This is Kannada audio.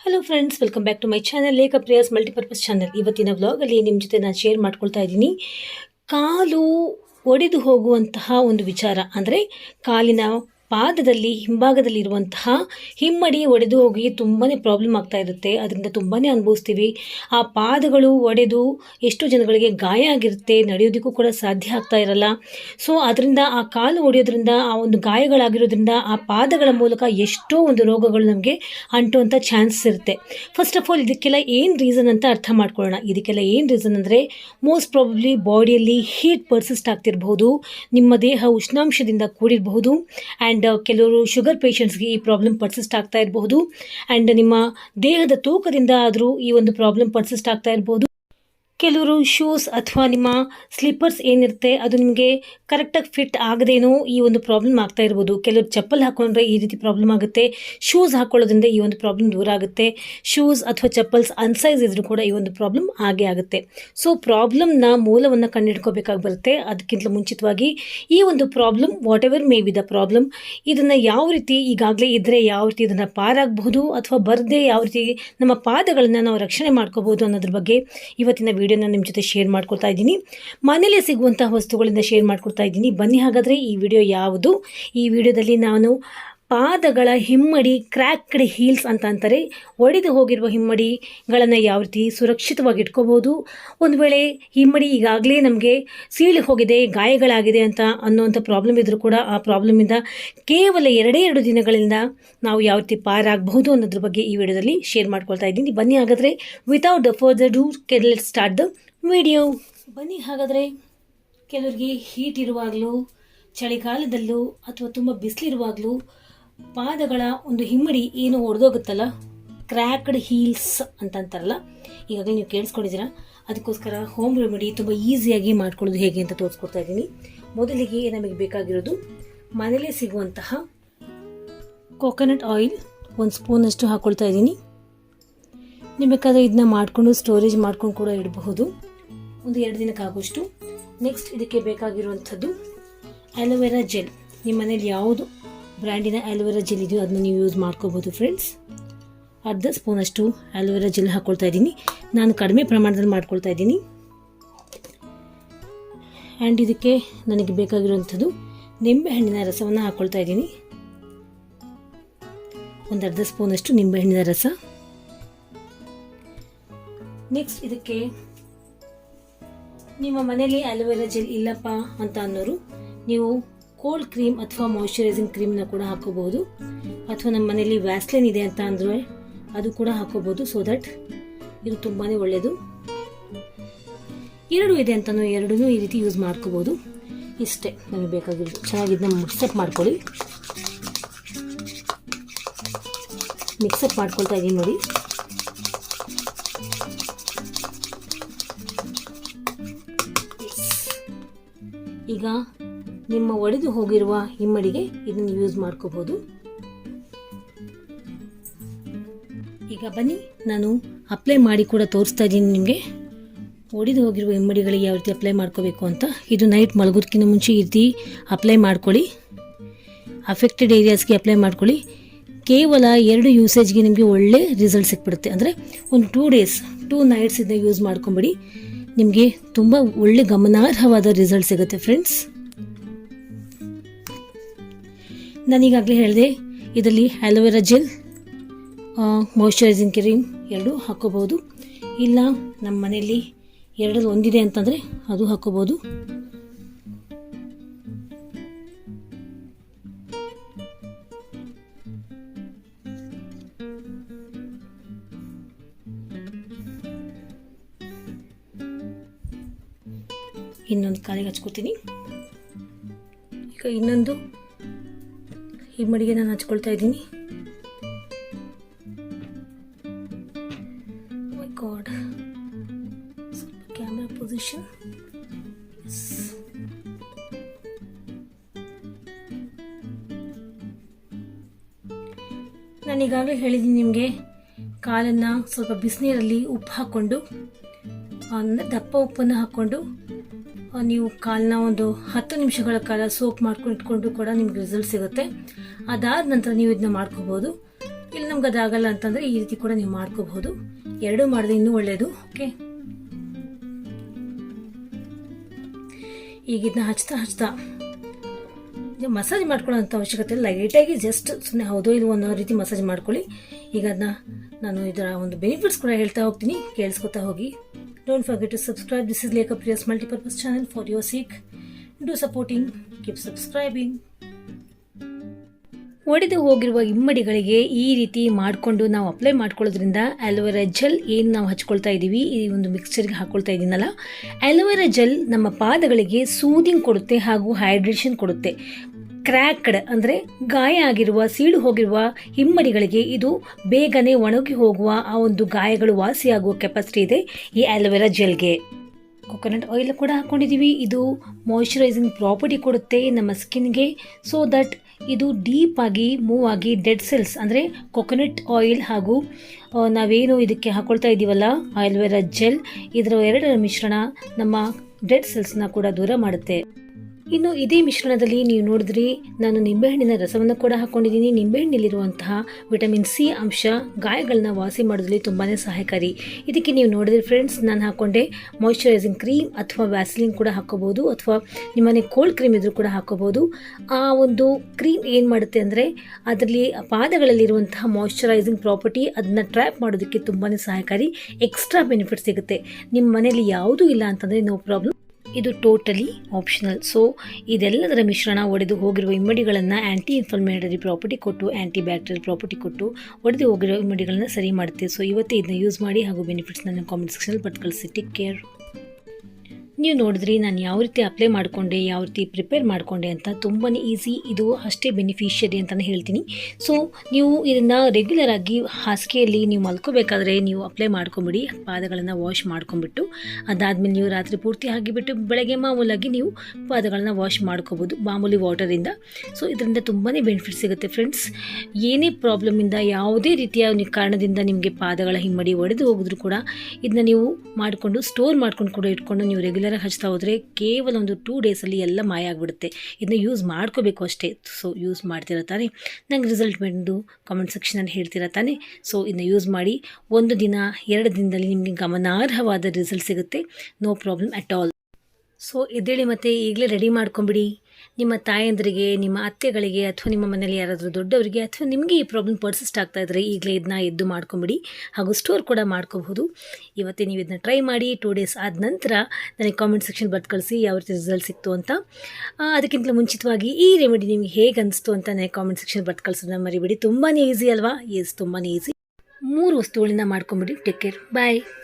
Hello friends welcome back to my channel Lekha Priya's multipurpose channel ಇವತ್ತಿನ ವ್ಲಾಗಲ್ಲಿ ನಿಮ್ಮ ಜೊತೆ ನಾನು ಶೇರ್ ಮಾಡ್ಕೊಳ್ತಾ ಇದ್ದೀನಿ. ಕಾಲು ಒಡೆದು ಹೋಗುವಂತಹ ಒಂದು ವಿಚಾರ ಅಂದರೆ ಕಾಲಿನ ಪಾದದಲ್ಲಿ, ಹಿಂಭಾಗದಲ್ಲಿರುವಂತಹ ಹಿಮ್ಮಡಿ ಒಡೆದು ಹೋಗಿ ತುಂಬಾ ಪ್ರಾಬ್ಲಮ್ ಆಗ್ತಾ ಇರುತ್ತೆ. ಅದರಿಂದ ತುಂಬಾ ಅನುಭವಿಸ್ತೀವಿ. ಆ ಪಾದಗಳು ಒಡೆದು ಎಷ್ಟೋ ಜನಗಳಿಗೆ ಗಾಯ ಆಗಿರುತ್ತೆ, ನಡೆಯೋದಕ್ಕೂ ಕೂಡ ಸಾಧ್ಯ ಆಗ್ತಾ ಇರಲ್ಲ. ಸೊ ಅದರಿಂದ ಆ ಕಾಲು ಒಡೆಯೋದ್ರಿಂದ, ಆ ಒಂದು ಗಾಯಗಳಾಗಿರೋದ್ರಿಂದ, ಆ ಪಾದಗಳ ಮೂಲಕ ಎಷ್ಟೋ ಒಂದು ರೋಗಗಳು ನಮಗೆ ಅಂಟುವಂಥ ಚಾನ್ಸಸ್ ಇರುತ್ತೆ. ಫಸ್ಟ್ ಆಫ್ ಆಲ್ ಇದಕ್ಕೆಲ್ಲ ಏನು ರೀಸನ್ ಅಂತ ಅರ್ಥ ಮಾಡ್ಕೊಳ್ಳೋಣ. ಇದಕ್ಕೆಲ್ಲ ಏನು ರೀಸನ್ ಅಂದರೆ ಮೋಸ್ಟ್ ಪ್ರಾಬಬ್ಲಿ ಬಾಡಿಯಲ್ಲಿ ಹೀಟ್ ಪರ್ಸಿಸ್ಟ್ ಆಗ್ತಿರಬಹುದು ನಿಮ್ಮ ದೇಹ ಉಷ್ಣಾಂಶದಿಂದ ಕೂಡಿರಬಹುದು ಆ್ಯಂಡ್ ಕೆಲವರು ಶುಗರ್ ಪೇಷಂಟ್ಸ್ಗೆ ಈ ಪ್ರಾಬ್ಲಮ್ ಪರ್ಸಿಸ್ಟ್ ಆಗ್ತಾ ಇರಬಹುದು. ಆ್ಯಂಡ್ ನಿಮ್ಮ ದೇಹದ ತೂಕದಿಂದ ಆದರೂ ಈ ಒಂದು ಪ್ರಾಬ್ಲಮ್ ಪರ್ಸಿಸ್ಟ್ ಆಗ್ತಾ ಇರಬಹುದು. ಕೆಲವರು ಶೂಸ್ ಅಥವಾ ನಿಮ್ಮ ಸ್ಲಿಪ್ಪರ್ಸ್ ಏನಿರುತ್ತೆ, ಅದು ನಿಮಗೆ ಕರೆಕ್ಟಾಗಿ ಫಿಟ್ ಆಗದೇನೋ ಈ ಒಂದು ಪ್ರಾಬ್ಲಮ್ ಆಗ್ತಾ ಇರ್ಬೋದು. ಕೆಲವರು ಚಪ್ಪಲ್ ಹಾಕೊಂಡ್ರೆ ಈ ರೀತಿ ಪ್ರಾಬ್ಲಮ್ ಆಗುತ್ತೆ. ಶೂಸ್ ಹಾಕೊಳ್ಳೋದ್ರಿಂದ ಈ ಒಂದು ಪ್ರಾಬ್ಲಮ್ ದೂರ ಆಗುತ್ತೆ. ಶೂಸ್ ಅಥವಾ ಚಪ್ಪಲ್ಸ್ ಅನ್ಸೈಸ್ ಇದ್ರೂ ಕೂಡ ಈ ಒಂದು ಪ್ರಾಬ್ಲಮ್ ಆಗೇ ಆಗುತ್ತೆ. ಸೊ ಪ್ರಾಬ್ಲಮ್ನ ಮೂಲವನ್ನು ಕಂಡುಹಿಡ್ಕೋಬೇಕಾಗಿ ಬರುತ್ತೆ. ಅದಕ್ಕಿಂತ ಮುಂಚಿತವಾಗಿ ಈ ಒಂದು problem whatever may be the problem ಇದನ್ನು ಯಾವ ರೀತಿ ಈಗಾಗಲೇ ಇದ್ದರೆ ಯಾವ ರೀತಿ ಇದನ್ನು ಪಾರಾಗಬಹುದು ಅಥವಾ ಬರದೇ ಯಾವ ರೀತಿ ನಮ್ಮ ಪಾದಗಳನ್ನು ನಾವು ರಕ್ಷಣೆ ಮಾಡ್ಕೋಬೋದು ಅನ್ನೋದ್ರ ಬಗ್ಗೆ ಇವತ್ತಿನ ವಿಡಿಯೋನ ನಿಮ್ಮ ಜೊತೆ ಶೇರ್ ಮಾಡ್ಕೊಳ್ತಾ ಇದ್ದೀನಿ. ಮನೇಲೇ ಸಿಗುವಂಥ ವಸ್ತುಗಳಿಂದ ಶೇರ್ ಮಾಡ್ಕೊಳ್ತಾ ಇದ್ದೀನಿ. ಬನ್ನಿ ಹಾಗಾದರೆ ಈ ವಿಡಿಯೋ ಯಾವುದು? ಈ ವಿಡಿಯೋದಲ್ಲಿ ನಾನು ಪಾದಗಳ ಹಿಮ್ಮಡಿ ಕ್ರ್ಯಾಕ್ಡ್ ಹೀಲ್ಸ್ ಅಂತ ಅಂತಾರೆ. ಒಡೆದು ಹೋಗಿರುವ ಹಿಮ್ಮಡಿಗಳನ್ನು ಯಾವ ರೀತಿ ಸುರಕ್ಷಿತವಾಗಿ ಇಟ್ಕೋಬೋದು? ಒಂದು ವೇಳೆ ಹಿಮ್ಮಡಿ ಈಗಾಗಲೇ ನಮಗೆ ಸೀಳಿ ಹೋಗಿದೆ, ಗಾಯಗಳಾಗಿದೆ ಅಂತ ಅನ್ನೋವಂಥ ಪ್ರಾಬ್ಲಮ್ ಇದ್ದರೂ ಕೂಡ ಆ ಪ್ರಾಬ್ಲಮಿಂದ ಕೇವಲ ಎರಡೇ ಎರಡು ದಿನಗಳಿಂದ ನಾವು ಯಾವ ರೀತಿ ಪಾರಾಗಬಹುದು ಅನ್ನೋದ್ರ ಬಗ್ಗೆ ಈ ವಿಡಿಯೋದಲ್ಲಿ ಶೇರ್ ಮಾಡ್ಕೊಳ್ತಾ ಇದ್ದೀನಿ. ಬನ್ನಿ ಹಾಗಾದರೆ ವಿತೌಟ್ ಫರ್ದರ್ ಡೂ ಕೆಲ್ ಸ್ಟಾರ್ಟ್ ದ ವಿಡಿಯೋ ಬನ್ನಿ ಹಾಗಾದರೆ, ಕೆಲವರಿಗೆ ಹೀಟ್ ಇರುವಾಗಲೂ, ಚಳಿಗಾಲದಲ್ಲೂ ಅಥವಾ ತುಂಬ ಬಿಸಿಲಿರುವಾಗಲೂ ಪಾದಗಳ ಒಂದು ಹಿಮ್ಮಡಿ ಏನು ಒಡೆದೋಗುತ್ತಲ್ಲ ಕ್ರ್ಯಾಕ್ಡ್ ಹೀಲ್ಸ್ ಅಂತ ಅಂತಾರಲ್ಲ ಈಗಾಗಲೇ ನೀವು ಕೇಳಿಸ್ಕೊಂಡಿದ್ದೀರಾ? ಅದಕ್ಕೋಸ್ಕರ ಹೋಮ್ ರೆಮಿಡಿ ತುಂಬ ಈಸಿಯಾಗಿ ಮಾಡ್ಕೊಳ್ಳೋದು ಹೇಗೆ ಅಂತ ತೋರಿಸ್ಕೊಡ್ತಾ ಇದ್ದೀನಿ. ಮೊದಲಿಗೆ ನಮಗೆ ಬೇಕಾಗಿರೋದು ಮನೇಲೇ ಸಿಗುವಂತಹ ಕೋಕೋನಟ್ ಆಯಿಲ್ ಒಂದು ಸ್ಪೂನಷ್ಟು ಹಾಕ್ಕೊಳ್ತಾ ಇದ್ದೀನಿ. ನೀವು ಬೇಕಾದರೆ ಇದನ್ನ ಮಾಡಿಕೊಂಡು ಸ್ಟೋರೇಜ್ ಮಾಡ್ಕೊಂಡು ಕೂಡ ಇಡಬಹುದು. ಒಂದು ಎರಡು ದಿನಕ್ಕಾಗುವಷ್ಟು ನೆಕ್ಸ್ಟ್ ಇದಕ್ಕೆ ಬೇಕಾಗಿರುವಂಥದ್ದು ಅಲೋವೆರಾ ಜೆಲ್ ನಿಮ್ಮ ಮನೇಲಿ ಯಾವುದು ಬ್ರ್ಯಾಂಡಿನ ಆಲೋವೆರಾ ಜೆಲ್ ಇದೆಯೋ ಅದನ್ನ ನೀವು ಯೂಸ್ ಮಾಡ್ಕೋಬೋದು ಫ್ರೆಂಡ್ಸ್ ಅರ್ಧ ಸ್ಪೂನಷ್ಟು ಆಲೋವೆರಾ ಜೆಲ್ ಹಾಕ್ಕೊಳ್ತಾ ಇದ್ದೀನಿ. ನಾನು ಕಡಿಮೆ ಪ್ರಮಾಣದಲ್ಲಿ ಮಾಡ್ಕೊಳ್ತಾ ಇದ್ದೀನಿ. ಆ್ಯಂಡ್ ಇದಕ್ಕೆ ನನಗೆ ಬೇಕಾಗಿರುವಂಥದ್ದು ನಿಂಬೆಹಣ್ಣಿನ ರಸವನ್ನು ಹಾಕ್ಕೊಳ್ತಾ ಇದ್ದೀನಿ. ಒಂದು ಅರ್ಧ ಸ್ಪೂನಷ್ಟು ನಿಂಬೆಹಣ್ಣಿನ ರಸ. ನೆಕ್ಸ್ಟ್ ಇದಕ್ಕೆ ನಿಮ್ಮ ಮನೆಯಲ್ಲಿ ಆ್ಯಲೋವೆರಾ ಜೆಲ್ ಇಲ್ಲಪ್ಪ ಅಂತ ಅನ್ನೋರು ನೀವು ಕೋಲ್ಡ್ ಕ್ರೀಮ್ ಅಥವಾ ಮಾಯಶ್ಚರೈಸಿಂಗ್ ಕ್ರೀಮ್ನ ಕೂಡ ಹಾಕೋಬಹುದು ಅಥವಾ ನಮ್ಮ ಮನೆಯಲ್ಲಿ ವ್ಯಾಸ್ಲಿನ್ ಇದೆ ಅಂತ ಅಂದರೆ ಅದು ಕೂಡ ಹಾಕೋಬಹುದು ಸೊ ದಟ್ ಇದು ತುಂಬಾ ಒಳ್ಳೆಯದು ಎರಡು ಇದೆ ಅಂತಲೂ ಎರಡೂ ಈ ರೀತಿ ಯೂಸ್ ಮಾಡ್ಕೋಬೋದು. ಇಷ್ಟೇ ನಮಗೆ ಬೇಕಾಗಿರೋದು. ಚೆನ್ನಾಗಿ ಇದನ್ನ ಮಿಕ್ಸಪ್ ಮಾಡ್ಕೊಳ್ಳಿ. ಮಿಕ್ಸಪ್ ಮಾಡ್ಕೊಳ್ತಾ ಇದ್ದೀನಿ ನೋಡಿ. ಈಗ ನಿಮ್ಮ ಒಡೆದು ಹೋಗಿರುವ ಹಿಮ್ಮಡಿಗೆ ಇದನ್ನು ಯೂಸ್ ಮಾಡ್ಕೋಬಹುದು ಈಗ ಬನ್ನಿ, ನಾನು ಅಪ್ಲೈ ಮಾಡಿ ಕೂಡ ತೋರಿಸ್ತಾ ಇದ್ದೀನಿ ನಿಮಗೆ. ಒಡೆದು ಹೋಗಿರುವ ಹಿಮ್ಮಡಿಗಳಿಗೆ ಯಾವ ರೀತಿ ಅಪ್ಲೈ ಮಾಡ್ಕೋಬೇಕು ಅಂತ. ಇದು ನೈಟ್ ಮಲಗೋದಕ್ಕಿಂತ ಮುಂಚೆ ಈ ರೀತಿ ಅಪ್ಲೈ ಮಾಡ್ಕೊಳ್ಳಿ. ಅಫೆಕ್ಟೆಡ್ ಏರಿಯಾಸ್ಗೆ ಅಪ್ಲೈ ಮಾಡ್ಕೊಳ್ಳಿ. ಕೇವಲ ಎರಡು ಯೂಸೇಜ್ಗೆ ನಿಮಗೆ ಒಳ್ಳೆ ರಿಸಲ್ಟ್ ಸಿಕ್ಬಿಡುತ್ತೆ. ಅಂದರೆ ಒಂದು ಟೂ ಡೇಸ್ ಟೂ ನೈಟ್ಸ್ ಇದನ್ನ ಯೂಸ್ ಮಾಡ್ಕೊಂಬಿಡಿ. ನಿಮಗೆ ತುಂಬ ಒಳ್ಳೆ ಗಮನಾರ್ಹವಾದ ರಿಸಲ್ಟ್ ಸಿಗುತ್ತೆ ಫ್ರೆಂಡ್ಸ್ ನಾನೀಗಾಗಲೇ ಹೇಳಿದೆ, ಇದರಲ್ಲಿ ಆಲೋವೆರಾ ಜೆಲ್ ಮಾಯಶ್ಚರೈಸಿಂಗ್ ಕ್ರೀಮ್ ಎರಡು ಹಾಕೋಬಹುದು ಇಲ್ಲ, ನಮ್ಮ ಮನೆಯಲ್ಲಿ ಎರಡರಲ್ಲಿ ಒಂದಿದೆ ಅಂತಂದರೆ ಅದು ಹಾಕೋಬಹುದು ಇನ್ನೊಂದು ಕಾಲಿಗೆ ಹಚ್ಕೋತೀನಿ. ಈಗ ಇನ್ನೊಂದು ಹಿಮ್ಮಡಿಗೆ ನಾನು ಹಚ್ಕೊಳ್ತಾ ಇದ್ದೀನಿ. ಮೈ ಕ್ಯಾಮ್ರಾ ಪೊಸಿಷನ್ ನಾನು ಈಗಾಗಲೇ ಹೇಳಿದ್ದೀನಿ ನಿಮಗೆ, ಕಾಲನ್ನು ಸ್ವಲ್ಪ ಬಿಸಿನೀರಲ್ಲಿ ಉಪ್ಪು ಹಾಕ್ಕೊಂಡು ದಪ್ಪ ಉಪ್ಪನ್ನು ಹಾಕ್ಕೊಂಡು ನೀವು ಕಾಲನ್ನ ಒಂದು ಹತ್ತು ನಿಮಿಷಗಳ ಕಾಲ ಸೋಪ್ ಮಾಡ್ಕೊಂಡು ಇಟ್ಕೊಂಡು ಕೂಡ ನಿಮ್ಗೆ ರಿಸಲ್ಟ್ ಸಿಗುತ್ತೆ. ಅದಾದ ನಂತರ ನೀವು ಇದನ್ನ ಮಾಡ್ಕೋಬಹುದು ಇಲ್ಲಿ ನಮ್ಗೆ ಅದಾಗಲ್ಲ ಅಂತಂದರೆ ಈ ರೀತಿ ಕೂಡ ನೀವು ಮಾಡ್ಕೋಬಹುದು. ಎರಡೂ ಮಾಡಿದ್ರೆ ಇನ್ನೂ ಒಳ್ಳೆಯದು ಓಕೆ ಈಗ ಇದನ್ನ ಹಚ್ತಾ ಹಚ್ತಾ ನೀವು ಮಸಾಜ್ ಮಾಡ್ಕೊಳ್ಳೋಂಥ ಅವಶ್ಯಕತೆ ಇಲ್ಲ. ಲೈಟಾಗಿ ಜಸ್ಟ್ ಸುಮ್ಮನೆ ಹೌದೋ ಇದು ಅನ್ನೋ ರೀತಿ ಮಸಾಜ್ ಮಾಡ್ಕೊಳ್ಳಿ. ಈಗ ಅದನ್ನ ನಾನು ಇದರ ಒಂದು ಬೆನಿಫಿಟ್ಸ್ ಕೂಡ ಹೇಳ್ತಾ ಹೋಗ್ತೀನಿ. ಕೇಳಿಸ್ಕೊತಾ ಹೋಗಿ. Don't forget to subscribe. Is Lekha Priya's multipurpose channel for your seek ಡು ಸಪೋರ್ಟಿಂಗ್ Keep ಸಬ್ಸ್ಕ್ರೈಬಿಂಗ್ ಒಡೆದು ಹೋಗಿರುವ ಇಮ್ಮಡಿಗಳಿಗೆ ಈ ರೀತಿ ಮಾಡಿಕೊಂಡು ನಾವು ಅಪ್ಲೈ ಮಾಡ್ಕೊಳ್ಳೋದ್ರಿಂದ ಆಲೋವೆರಾ ಜೆಲ್ ಏನು ನಾವು ಹಚ್ಕೊಳ್ತಾ ಇದ್ದೀವಿ ಈ ಒಂದು ಮಿಕ್ಸ್ಚರ್ಗೆ ಹಾಕ್ಕೊಳ್ತಾ ಇದ್ದೀನಲ್ಲ ಆಲೋವೆರಾ ಜೆಲ್ ನಮ್ಮ ಪಾದಗಳಿಗೆ ಸೂದಿಂಗ್ ಕೊಡುತ್ತೆ ಹಾಗೂ ಹೈಡ್ರೇಷನ್ ಕೊಡುತ್ತೆ. ಕ್ರ್ಯಾಕ್ಡ್ ಅಂದರೆ ಗಾಯ ಆಗಿರುವ, ಸೀಳು ಹೋಗಿರುವ ಹಿಮ್ಮಡಿಗಳಿಗೆ ಇದು ಬೇಗನೆ ಒಣಗಿ ಹೋಗುವ ಆ ಒಂದು ಗಾಯಗಳು ವಾಸಿಯಾಗುವ ಕೆಪಾಸಿಟಿ ಇದೆ ಈ ಆಲೋವೆರಾ ಜೆಲ್ಗೆ ಕೊಕೊನಟ್ ಆಯಿಲ್ ಕೂಡ ಹಾಕ್ಕೊಂಡಿದ್ದೀವಿ ಇದು ಮಾಯಿಶ್ಚರೈಸಿಂಗ್ ಪ್ರಾಪರ್ಟಿ ಕೊಡುತ್ತೆ ನಮ್ಮ ಸ್ಕಿನ್ಗೆ ಸೊ ದಟ್ ಇದು ಡೀಪ್ ಆಗಿ ಮೂವ್ ಆಗಿ ಡೆಡ್ ಸೆಲ್ಸ್ ಅಂದರೆ ಕೊಕೊನಟ್ ಆಯಿಲ್ ಹಾಗೂ ನಾವೇನು ಇದಕ್ಕೆ ಹಾಕೊಳ್ತಾ ಇದ್ದೀವಲ್ಲ ಆಯುರ್ವೇದ ಜೆಲ್ ಇದರ ಎರಡರ ಮಿಶ್ರಣ ನಮ್ಮ ಡೆಡ್ ಸೆಲ್ಸ್ನ ಕೂಡ ದೂರ ಮಾಡುತ್ತೆ. ಇನ್ನು ಇದೇ ಮಿಶ್ರಣದಲ್ಲಿ ನೀವು ನೋಡಿದ್ರಿ, ನಾನು ನಿಂಬೆಹಣ್ಣಿನ ರಸವನ್ನು ಕೂಡ ಹಾಕೊಂಡಿದ್ದೀನಿ. ನಿಂಬೆಹಣ್ಣಿಲಿರುವಂತಹ ವಿಟಮಿನ್ ಸಿ ಅಂಶ ಗಾಯಗಳನ್ನ ವಾಸಿ ಮಾಡೋದ್ರಲ್ಲಿ ತುಂಬಾ ಸಹಾಯಕಾರಿ. ಇದಕ್ಕೆ ನೀವು ನೋಡಿದ್ರೆ ಫ್ರೆಂಡ್ಸ್, ನಾನು ಹಾಕೊಂಡೆ ಮಾಯಿಶ್ಚರೈಸಿಂಗ್ ಕ್ರೀಮ್ ಅಥವಾ ವ್ಯಾಸಲಿನ್ ಕೂಡ ಹಾಕೋಬೋದು ಅಥವಾ ನಿಮ್ಮನೆ ಕೋಲ್ಡ್ ಕ್ರೀಮ್ ಇದ್ರೂ ಕೂಡ ಹಾಕೋಬೋದು ಆ ಒಂದು ಕ್ರೀಮ್ ಏನು ಮಾಡುತ್ತೆ ಅಂದರೆ, ಅದರಲ್ಲಿ ಪಾದಗಳಲ್ಲಿರುವಂತಹ ಮಾಯಿಶ್ಚರೈಸಿಂಗ್ ಪ್ರಾಪರ್ಟಿ ಅದನ್ನ ಟ್ರ್ಯಾಪ್ ಮಾಡೋದಕ್ಕೆ ತುಂಬಾ ಸಹಾಯಕಾರಿ ಎಕ್ಸ್ಟ್ರಾ ಬೆನಿಫಿಟ್ ಸಿಗುತ್ತೆ. ನಿಮ್ಮ ಮನೆಯಲ್ಲಿ ಯಾವುದೂ ಇಲ್ಲ ಅಂತಂದರೆ ನೋ ಪ್ರಾಬ್ಲಮ್ ಇದು ಟೋಟಲಿ ಆಪ್ಷನಲ್ ಸೊ ಇದೆಲ್ಲದರ ಮಿಶ್ರಣ ಒಡೆದು ಹೋಗಿರುವ ಇಮ್ಮಡಿಗಳನ್ನು ಆ್ಯಂಟಿ ಇನ್ಫ್ಲಮೇಟರಿ ಪ್ರಾಪರ್ಟಿ ಕೊಟ್ಟು ಆ್ಯಂಟಿ ಬ್ಯಾಕ್ಟೀರಿಯಲ್ ಪ್ರಾಪರ್ಟಿ ಕೊಟ್ಟು ಒಡೆದು ಹೋಗಿರೋ ಇಮ್ಮಡಿಗಳನ್ನು ಸರಿ ಮಾಡುತ್ತೆ ಸೊ ಇವತ್ತೇ ಇದನ್ನ ಯೂಸ್ ಮಾಡಿ ಹಾಗೂ ಬೆನಿಫಿಟ್ಸ್ ನನ್ನ ಕಾಮೆಂಟ್ ಸೆಕ್ಷನಲ್ಲಿ ಕಳಿಸಿ ಟೇಕ್ ಕೇರ್ ನೀವು ನೋಡಿದ್ರಿ ನಾನು ಯಾವ ರೀತಿ ಅಪ್ಲೈ ಮಾಡಿಕೊಂಡೆ, ಯಾವ ರೀತಿ ಪ್ರಿಪೇರ್ ಮಾಡಿಕೊಂಡೆ ಅಂತ ತುಂಬಾ ಈಸಿ ಇದು ಅಷ್ಟೇ ಬೆನಿಫಿಷಿಯರಿ ಅಂತಲೇ ಹೇಳ್ತೀನಿ. ಸೊ ನೀವು ಇದನ್ನು ರೆಗ್ಯುಲರ್ ಆಗಿ ಹಾಸಿಗೆಯಲ್ಲಿ ನೀವು ಮಲ್ಕೋಬೇಕಾದ್ರೆ ನೀವು ಅಪ್ಲೈ ಮಾಡ್ಕೊಂಬಿಡಿ, ಪಾದಗಳನ್ನು ವಾಶ್ ಮಾಡ್ಕೊಂಬಿಟ್ಟು, ಅದಾದಮೇಲೆ ನೀವು ರಾತ್ರಿ ಪೂರ್ತಿ ಹಾಕಿಬಿಟ್ಟು ಬೆಳಗ್ಗೆ ಮಾಮೂಲಾಗಿ ನೀವು ಪಾದಗಳನ್ನು ವಾಶ್ ಮಾಡ್ಕೋಬೋದು ಮಾಮೂಲಿ ವಾಟರಿಂದ ಸೊ ಇದರಿಂದ ತುಂಬಾ ಬೆನಿಫಿಟ್ ಸಿಗುತ್ತೆ ಫ್ರೆಂಡ್ಸ್ ಏನೇ ಪ್ರಾಬ್ಲಮಿಂದ ಯಾವುದೇ ರೀತಿಯ ಕಾರಣದಿಂದ ನಿಮಗೆ ಪಾದಗಳ ಹಿಮ್ಮಡಿ ಒಡೆದು ಹೋಗಿದ್ರು ಕೂಡ ಇದನ್ನ ನೀವು ಮಾಡಿಕೊಂಡು ಸ್ಟೋರ್ ಮಾಡ್ಕೊಂಡು ಕೂಡ ಇಟ್ಕೊಂಡು ನೀವು ರೆಗ್ಯುಲರಾಗಿ ಹಚ್ತಾ ಹೋದರೆ ಕೇವಲ ಒಂದು ಟೂ ಡೇಸಲ್ಲಿ ಎಲ್ಲ ಮಾಯ ಆಗಿಬಿಡುತ್ತೆ. ಇದನ್ನ ಯೂಸ್ ಮಾಡ್ಕೋಬೇಕು ಅಷ್ಟೇ. ಸೊ ಯೂಸ್ ಮಾಡ್ತಿರೋ ತಾನೇ. ನಂಗೆ ರಿಸಲ್ಟ್ ಬಂದು ಕಾಮೆಂಟ್ ಸೆಕ್ಷನಲ್ಲಿ ಹೇಳ್ತೀರಾ ತಾನೆ. ಸೊ ಇದನ್ನ ಯೂಸ್ ಮಾಡಿ ಒಂದು ದಿನ, ಎರಡು ದಿನದಲ್ಲಿ ನಿಮಗೆ ಗಮನಾರ್ಹವಾದ ರಿಸಲ್ಟ್ ಸಿಗುತ್ತೆ. No problem at all so ಎದ್ದೇಳಿ ಮತ್ತೆ ಈಗಲೇ ರೆಡಿ ಮಾಡ್ಕೊಂಬಿಡಿ. ನಿಮ್ಮ ತಾಯಂದರಿಗೆ, ನಿಮ್ಮ ಅತ್ತೆಗಳಿಗೆ ಅಥವಾ ನಿಮ್ಮ ಮನೇಲಿ ಯಾರಾದರೂ ದೊಡ್ಡವರಿಗೆ ಅಥವಾ ನಿಮಗೆ ಈ ಪ್ರಾಬ್ಲಮ್ ಪರ್ಸಿಸ್ಟ್ ಆಗ್ತಾ ಇದ್ದರೆ ಈಗಲೇ ಇದನ್ನ ಎದ್ದು ಮಾಡ್ಕೊಂಬಿಡಿ. ಹಾಗೂ ಸ್ಟೋರ್ ಕೂಡ ಮಾಡ್ಕೋಬಹುದು. ಇವತ್ತೇ ನೀವು ಇದನ್ನ ಟ್ರೈ ಮಾಡಿ ಟೂ ಡೇಸ್ ಆದ ನಂತರ ನನಗೆ ಕಾಮೆಂಟ್ ಸೆಕ್ಷನ್ ಬರ್ದು ಕಳಿಸಿ ಯಾವ ರೀತಿ ರಿಸಲ್ಟ್ ಸಿಕ್ತು ಅಂತ. ಅದಕ್ಕಿಂತಲೂ ಅದಕ್ಕಿಂತ ಮುಂಚಿತವಾಗಿ ಈ ರೆಮಿಡಿ ನಿಮ್ಗೆ ಹೇಗೆ ಅನಿಸ್ತು ಅಂತ ನನಗೆ ಕಾಮೆಂಟ್ ಸೆಕ್ಷನ್ ಬರ್ದು ಕಳಿಸೋದನ್ನ ಮರಿಬಿಡಿ. ತುಂಬಾ ಈಸಿ ಅಲ್ವಾ? ಎಸ್ ತುಂಬಾ ಈಸಿ ಮೂರು ವಸ್ತುಗಳನ್ನ ಮಾಡ್ಕೊಂಬಿಡಿ. Take care bye